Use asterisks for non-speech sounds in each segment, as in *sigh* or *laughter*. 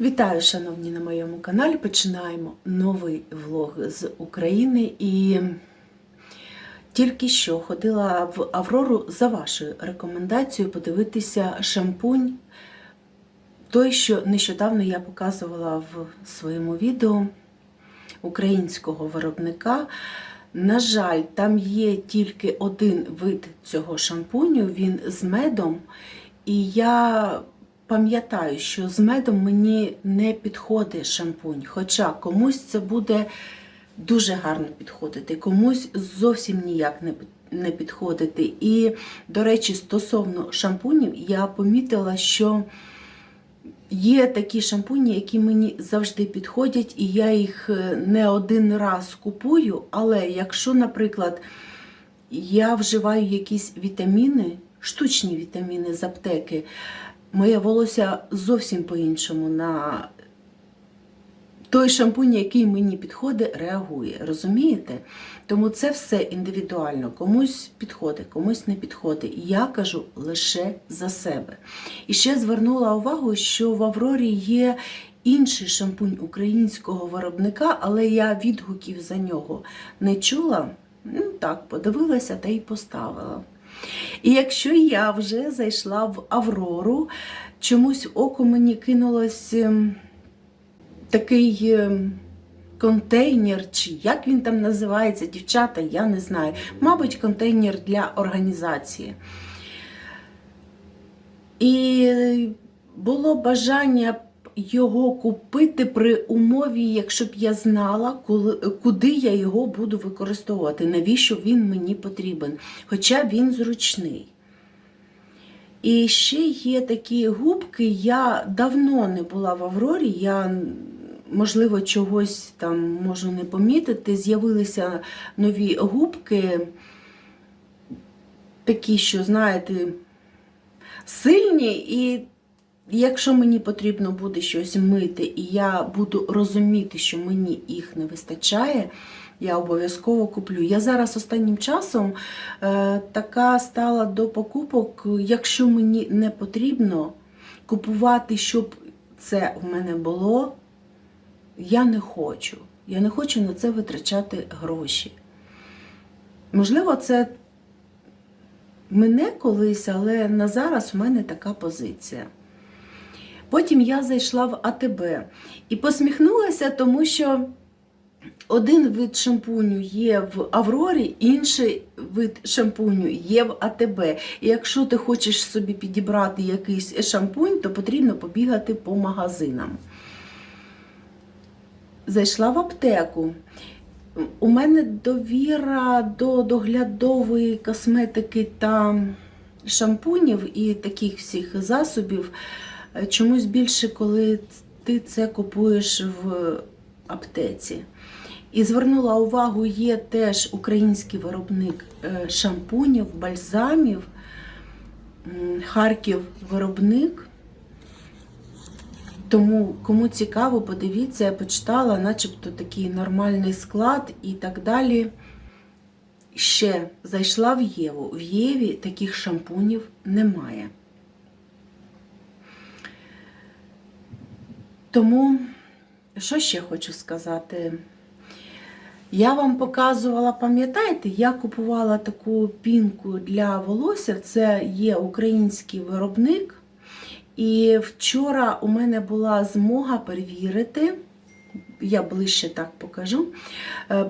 Вітаю, шановні, на моєму каналі. Починаємо новий влог з України. І тільки що ходила в Аврору за вашою рекомендацією подивитися шампунь. Той, що нещодавно я показувала в своєму відео українського виробника. На жаль, там є тільки один вид цього шампуню, він з медом. І я пам'ятаю, що з медом мені не підходить шампунь. Хоча комусь це буде дуже гарно підходити, комусь зовсім ніяк не не підходити. І, до речі, стосовно шампунів, я помітила, що є такі шампуні, які мені завжди підходять, і я їх не один раз купую. Але якщо, наприклад, я вживаю якісь вітаміни, штучні вітаміни з аптеки, моє волосся зовсім по-іншому на той шампунь, який мені підходить, реагує. Розумієте? Тому це все індивідуально. Комусь підходить, комусь не підходить. І я кажу лише за себе. І ще звернула увагу, що в Аврорі є інший шампунь українського виробника, але я відгуків за нього не чула. Ну так, подивилася та й поставила. І якщо я вже зайшла в Аврору, чомусь око мені кинулось ем, такий ем, контейнер, чи як він там називається, дівчата, я не знаю. Мабуть, контейнер для організації. І було бажання його купити при умові, якщо б я знала, куди я його буду використовувати, навіщо він мені потрібен. Хоча він зручний. І ще є такі губки, я давно не була в Аврорі, я, можливо, чогось там можу не помітити. З'явилися нові губки, такі, що, знаєте, сильні і Якщо мені потрібно буде щось мити, і я буду розуміти, що мені їх не вистачає, я обов'язково куплю. Я зараз останнім часом е, така стала до покупок, якщо мені не потрібно купувати, щоб це в мене було, я не хочу. Я не хочу на це витрачати гроші. Можливо, це мене колись, але на зараз в мене така позиція. Потім я зайшла в АТБ і посміхнулася, тому що один вид шампуню є в Аврорі, інший вид шампуню є в АТБ. І якщо ти хочеш собі підібрати якийсь шампунь, то потрібно побігати по магазинам. Зайшла в аптеку. У мене довіра до доглядової косметики та шампунів і таких всіх засобів. Чомусь більше, коли ти це купуєш в аптеці. І звернула увагу, є теж український виробник е, шампунів, бальзамів, Харків виробник. Тому, кому цікаво, подивіться, я почитала, начебто такий нормальний склад і так далі. Ще зайшла в Єву. В Єві таких шампунів немає. Тому, що ще хочу сказати? Я вам показувала, пам'ятаєте, я купувала таку пінку для волосся, це є український виробник. І вчора у мене була змога перевірити, я ближче так покажу, е,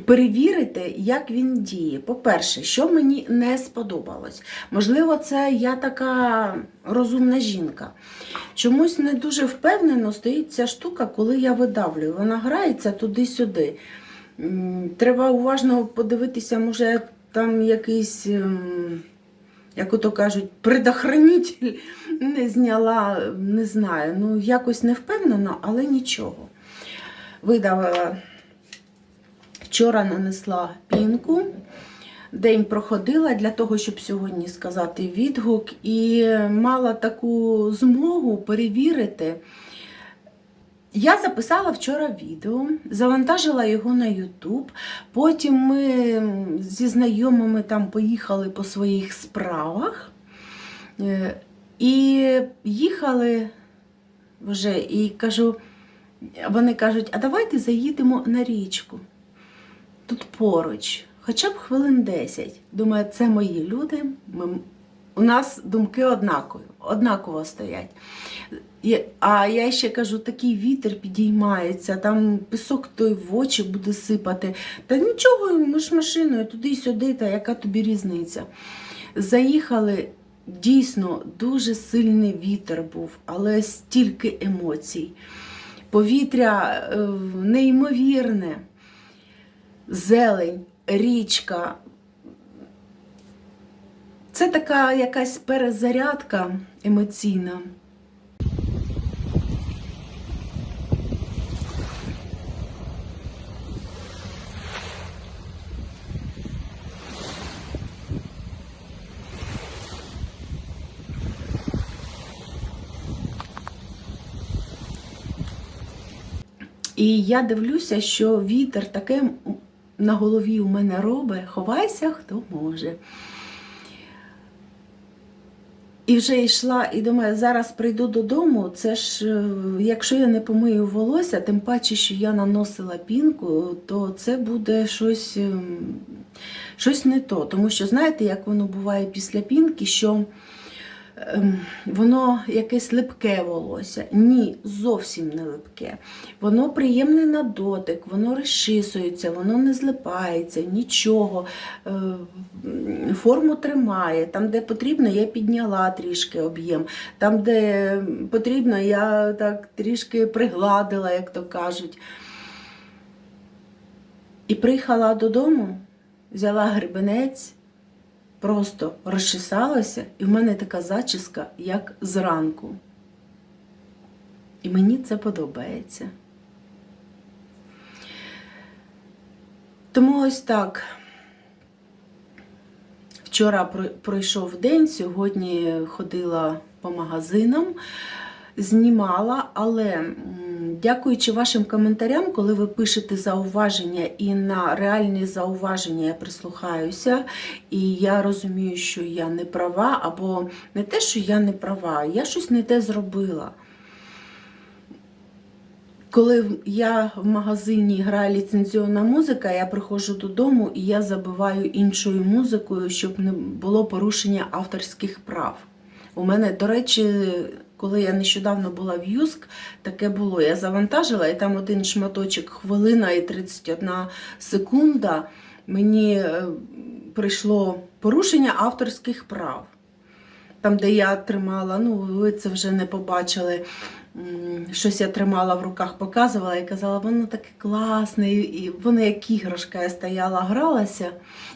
перевірити, як він діє. По-перше, що мені не сподобалось. Можливо, це я така розумна жінка. Чомусь не дуже впевнено стоїть ця штука, коли я видавлюю. Вона грається туди-сюди. Треба уважно подивитися, може, там якийсь. Ем, як ото кажуть, предохранитель *laughs* не зняла, не знаю. Ну, якось не впевнено, але нічого. Видавила Вчора нанесла пінку, день проходила для того, щоб сьогодні сказати відгук, і мала таку змогу перевірити. Я записала вчора відео, завантажила його на YouTube. Потім ми зі знайомими там поїхали по своїх справах. Е, І їхали вже, і кажу, вони кажуть, а давайте заїдемо на річку. Тут поруч, хоча б хвилин 10. Думаю, це мої люди. Ми, у нас думки однакові, однаково стоять. А я ще кажу, такий вітер підіймається, там пісок той в очі буде сипати. Та нічого, ми ж машиною туди-сюди, та яка тобі різниця. Заїхали, дійсно дуже сильний вітер був, але стільки емоцій. Повітря е, неймовірне, зелень, річка. Це така якась перезарядка емоційна. І я дивлюся, що вітер таке на голові у мене робить, ховайся, хто може. І вже йшла, і думаю, зараз прийду додому. Це ж, е, якщо я не помию волосся, тим паче, що я наносила пінку, то це буде щось, ем, щось не то. Тому що знаєте, як воно буває після пінки, що воно якесь липке волосся. Ні, зовсім не липке. Воно приємне на дотик, воно розчисується, воно не злипається, нічого. Е, Форму тримає. Там, де потрібно, я підняла трішки об'єм. Там, де потрібно, я так трішки пригладила, як то кажуть. І приїхала додому, взяла гребенець, просто розчесалася, і в мене така зачіска, як зранку. І мені це подобається. Тому ось так. Вчора пройшов день, сьогодні ходила по магазинам, знімала, але дякуючи вашим коментарям, коли ви пишете зауваження і на реальні зауваження я прислухаюся, і я розумію, що я не права, або не те, що я не права, я щось не те зробила. Коли я в магазині грає ліцензіонна музика, я приходжу додому і я забиваю іншою музикою, щоб не було порушення авторських прав. У мене, до речі, коли я нещодавно була в Юск, таке було. Я завантажила, і там один шматочок хвилина і 31 секунда. Мені е, прийшло порушення авторських прав. Там, де я тримала, ну ви це вже не побачили. Щось я тримала в руках, показувала і казала, воно таке класне, і воно як іграшка, я стояла, гралася.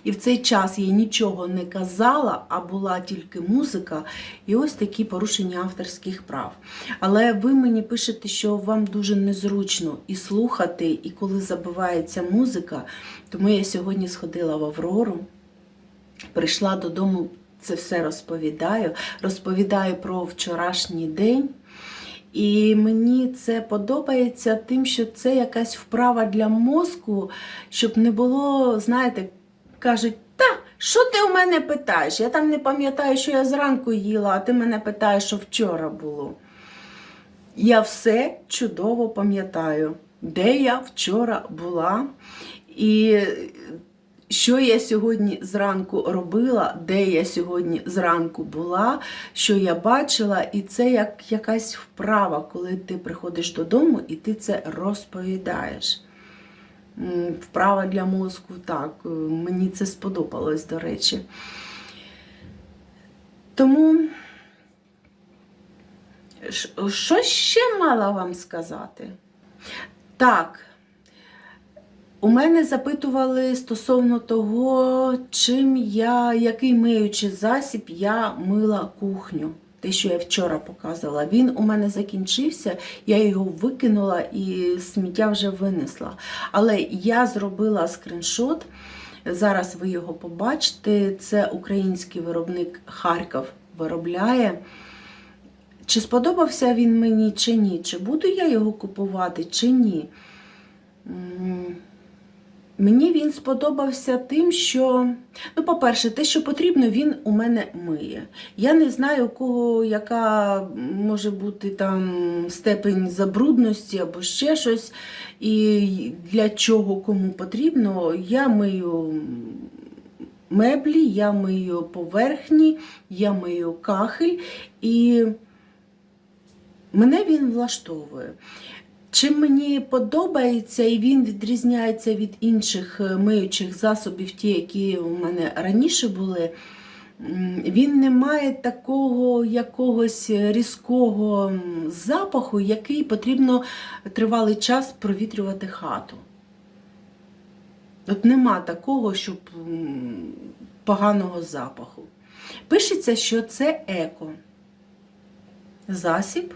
І в цей час я нічого не казала, а була тільки музика, і ось такі порушення авторських прав. Але ви мені пишете, що вам дуже незручно і слухати, і коли забивається музика. Тому я сьогодні сходила в Аврору, прийшла додому, це все розповідаю. Розповідаю про вчорашній день. І мені це подобається тим, що це якась вправа для мозку, щоб не було, знаєте, кажуть, та, що ти у мене питаєш? Я там не пам'ятаю, що я зранку їла, а ти мене питаєш, що вчора було. Я все чудово пам'ятаю, де я вчора була, і що я сьогодні зранку робила, де я сьогодні зранку була, що я бачила, і це як якась вправа, коли ти приходиш додому і ти це розповідаєш. Вправа для мозку, так, е, мені це сподобалось, до речі. Тому, що ще мала вам сказати? Так, у мене запитували стосовно того, чим я, який миючий засіб я мила кухню. Те, що я вчора показувала, він у мене закінчився, я його викинула і сміття вже винесла. Але я зробила скріншот. Зараз ви його побачите. Це український виробник Харків виробляє. Чи сподобався він мені, чи ні? Чи буду я його купувати, чи ні? Мені він сподобався тим, що, ну, по-перше, те, що потрібно, він у мене миє. Я не знаю, у кого яка може бути там степень забрудності або ще щось, і для чого кому потрібно. Я мию меблі, я мию поверхні, я мию кахель, і мене він влаштовує. Чим мені подобається, і він відрізняється від інших е, миючих засобів, ті, які у мене раніше були, він не має такого якогось різкого запаху, який потрібно тривалий час провітрювати хату. От нема такого, щоб поганого запаху. Пишеться, що це еко засіб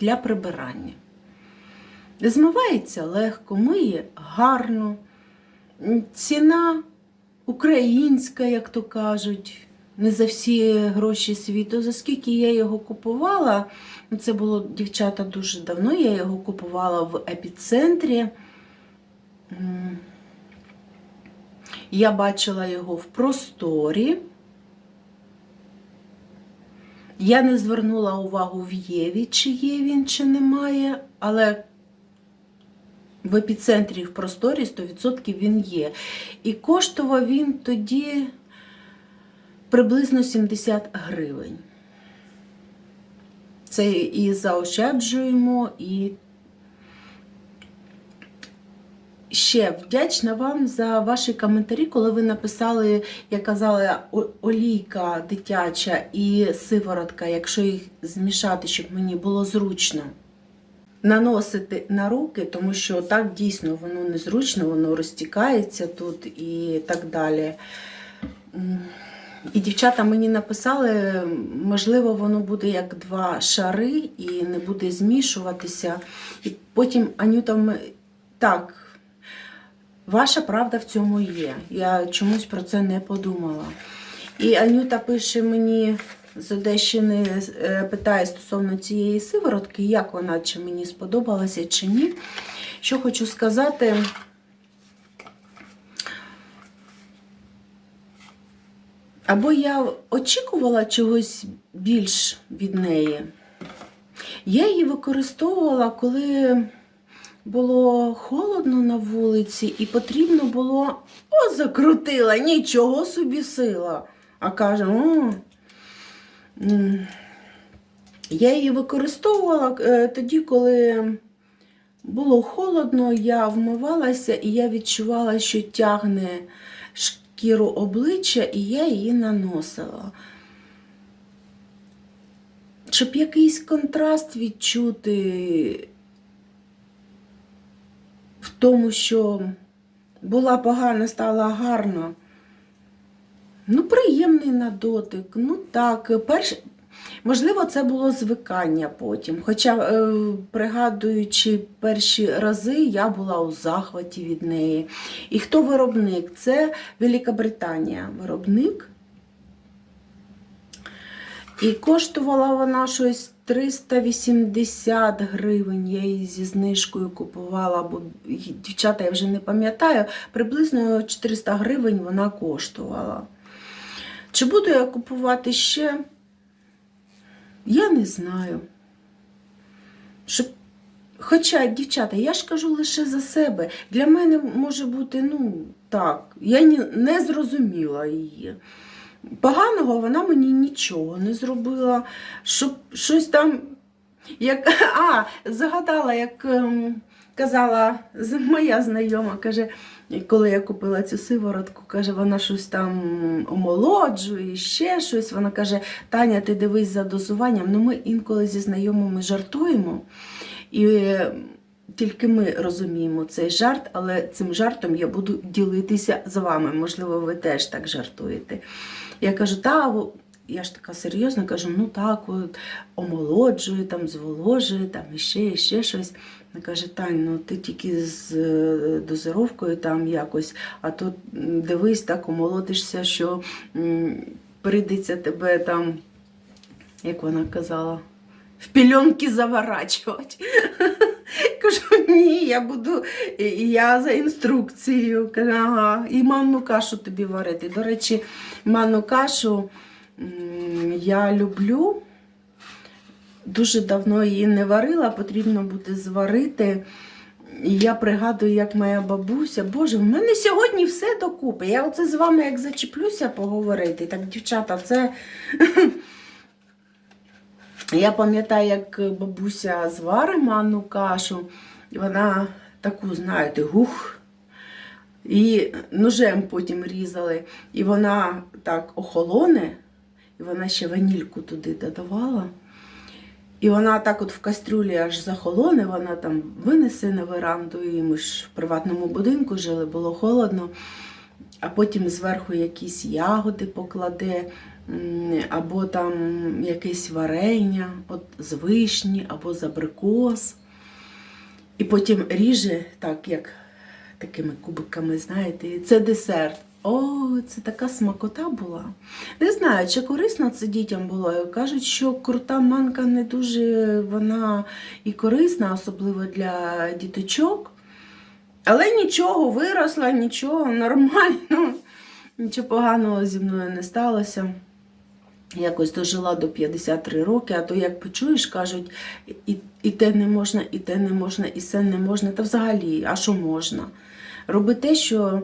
для прибирання. Змивається легко, миє гарно. Ціна українська, як то кажуть, не за всі гроші світу. За скільки я його купувала, це було дівчата дуже давно, я його купувала в епіцентрі. Я бачила його в просторі. Я не звернула увагу в Єві, чи є він, чи немає, але в епіцентрі в просторі 100% він є. І коштував він тоді приблизно 70 гривень. Це і заощаджуємо, і ще вдячна вам за ваші коментарі, коли ви написали, я казала, олійка дитяча і сиворотка, якщо їх змішати, щоб мені було зручно наносити на руки, тому що так дійсно воно незручно, воно розтікається тут і так далі. І дівчата мені написали, можливо, воно буде як два шари і не буде змішуватися. І потім Анюта так, ваша правда в цьому є. Я чомусь про це не подумала. І Анюта пише мені з Одещини, е, питає стосовно цієї сиворотки, як вона, чи мені сподобалася, чи ні. Що хочу сказати. Або я очікувала чогось більш від неї. Я її використовувала, коли було холодно на вулиці, і потрібно було. О, закрутила, нічого собі сила. А каже, о. Я її використовувала е, тоді, коли було холодно, я вмивалася і я відчувала, що тягне шкіру обличчя, і я її наносила. Щоб якийсь контраст відчути в тому, що була погана, стала гарна. Ну, приємний на дотик. Ну так, перш... можливо, це було звикання потім. Хоча, е, пригадуючи перші рази, я була у захваті від неї. І хто виробник? Це Великобританія. Виробник. І коштувала вона щось 380 гривень. Я її зі знижкою купувала, бо дівчата я вже не пам'ятаю, приблизно 400 гривень вона коштувала. Чи буду я купувати ще? Я не знаю. Щоб... Хоча, дівчата, я ж кажу лише за себе. Для мене може бути, ну, так, я не зрозуміла її. Поганого вона мені нічого не зробила, щоб щось там. Як, *laughs* а, згадала, як ем, казала моя знайома, каже, коли я купила цю сиворотку, каже, вона щось там омолоджує, ще щось. Вона каже, Таня, ти дивись за дозуванням. Ну, ми інколи зі знайомими жартуємо. І е, тільки ми розуміємо цей жарт, але цим жартом я буду ділитися з вами. Можливо, ви теж так жартуєте. Я кажу, та, я ж така серйозна, кажу, ну так, от, омолоджує, там, зволожує, там іще, іще щось. Вона каже, Тань, ну ти тільки з е, дозировкою там якось, а тут дивись, так омолодишся, що прийдеться тебе там, як вона казала, в пільонки заворачувати. *laughs* Кажу, ні, я буду, я за інструкцією. Ага, і манну кашу тобі варити. До речі, манну кашу я люблю. Дуже давно її не варила, потрібно буде зварити. І я пригадую, як моя бабуся, Боже, в мене сьогодні все докупи. Я оце з вами як зачеплюся поговорити. Так, дівчата, це. *clears throat* Я пам'ятаю, як бабуся зварить манну кашу, вона таку, знаєте, гух. І ножем потім різали. І вона так охолоне, і вона ще ванільку туди додавала. І вона так от в кастрюлі аж захолоне, вона там винесе на веранду, і ми ж в приватному будинку жили, було холодно. А потім зверху якісь ягоди покладе, або там якесь варення от з вишні, або з абрикос. І потім ріже так, як такими кубиками, знаєте, і це десерт. О, це така смакота була. Не знаю, чи корисно це дітям було. Кажуть, що крута манка не дуже вона і корисна, особливо для діточок. Але нічого, виросла, нічого, нормально, нічого поганого зі мною не сталося. Якось дожила до 53 роки, а то як почуєш, кажуть, і, і те не можна, і те не можна, і це не можна. Та взагалі, а що можна? Роби те, що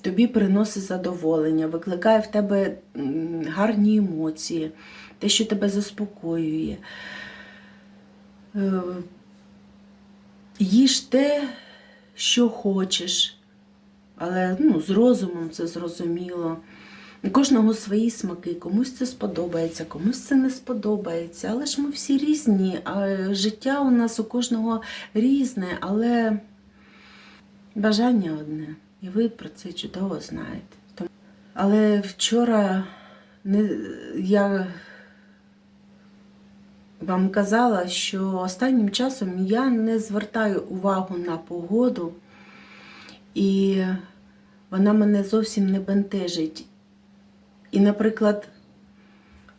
тобі приносить задоволення, викликає в тебе гарні емоції, те, що тебе заспокоює. Е, Їж те, що хочеш, але ну, з розумом це зрозуміло. У кожного свої смаки, комусь це сподобається, комусь це не сподобається. Але ж ми всі різні, а життя у нас у кожного різне, але бажання одне. І ви про це чудово знаєте. Але вчора не, я вам казала, що останнім часом я не звертаю увагу на погоду, і вона мене зовсім не бентежить. І, наприклад,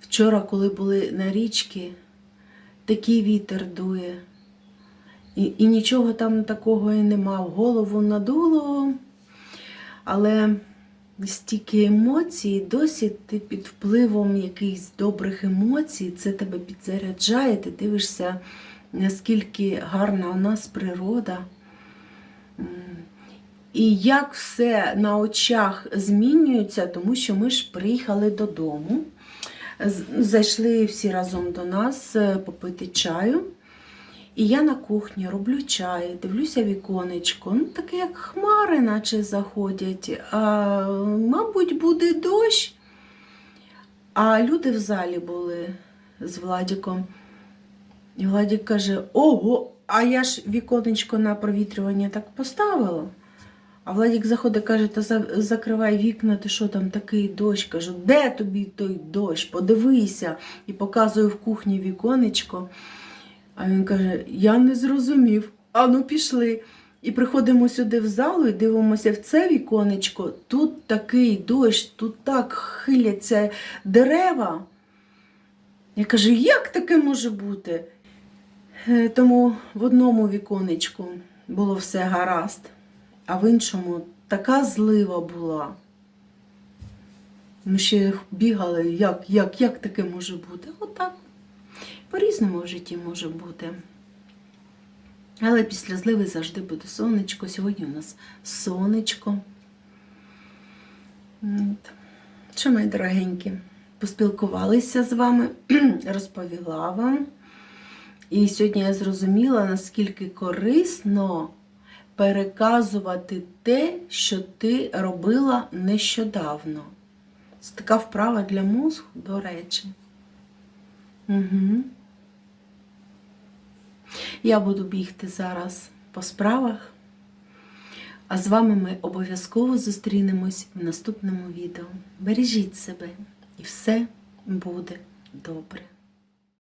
вчора, коли були на річці, такий вітер дує, і, і нічого там такого і нема. Голову надуло, але стільки емоцій, досі ти під впливом якихось добрих емоцій, це тебе підзаряджає, ти дивишся, наскільки гарна у нас природа. І як все на очах змінюється, тому що ми ж приїхали додому, зайшли всі разом до нас е, попити чаю. І я на кухні роблю чай, дивлюся віконечко, ну таке як хмари, наче заходять. А, мабуть, буде дощ. А люди в залі були з Владіком. І Владік каже: Ого, а я ж віконечко на провітрювання так поставила. А Владік заходить, каже, та закривай вікна, ти що там такий дощ? Кажу, де тобі той дощ? Подивися. І показую в кухні віконечко. А він каже: Я не зрозумів. Ану, пішли. І приходимо сюди в залу і дивимося в це віконечко. Тут такий дощ, тут так хиляться дерева. Я кажу, як таке може бути? Е, Тому в одному віконечку було все гаразд, а в іншому така злива була. Ми ще бігали, як, як, як таке може бути? Отак. По-різному в житті може бути. Але після зливи завжди буде сонечко. Сьогодні у нас сонечко. От. Що, мої дорогенькі, поспілкувалися з вами, *clears throat* розповіла вам. І сьогодні я зрозуміла, наскільки корисно переказувати те, що ти робила нещодавно. Це така вправа для мозку, до речі. Угу. Я буду бігти зараз по справах. А з вами ми обов'язково зустрінемось в наступному відео. Бережіть себе і все буде добре.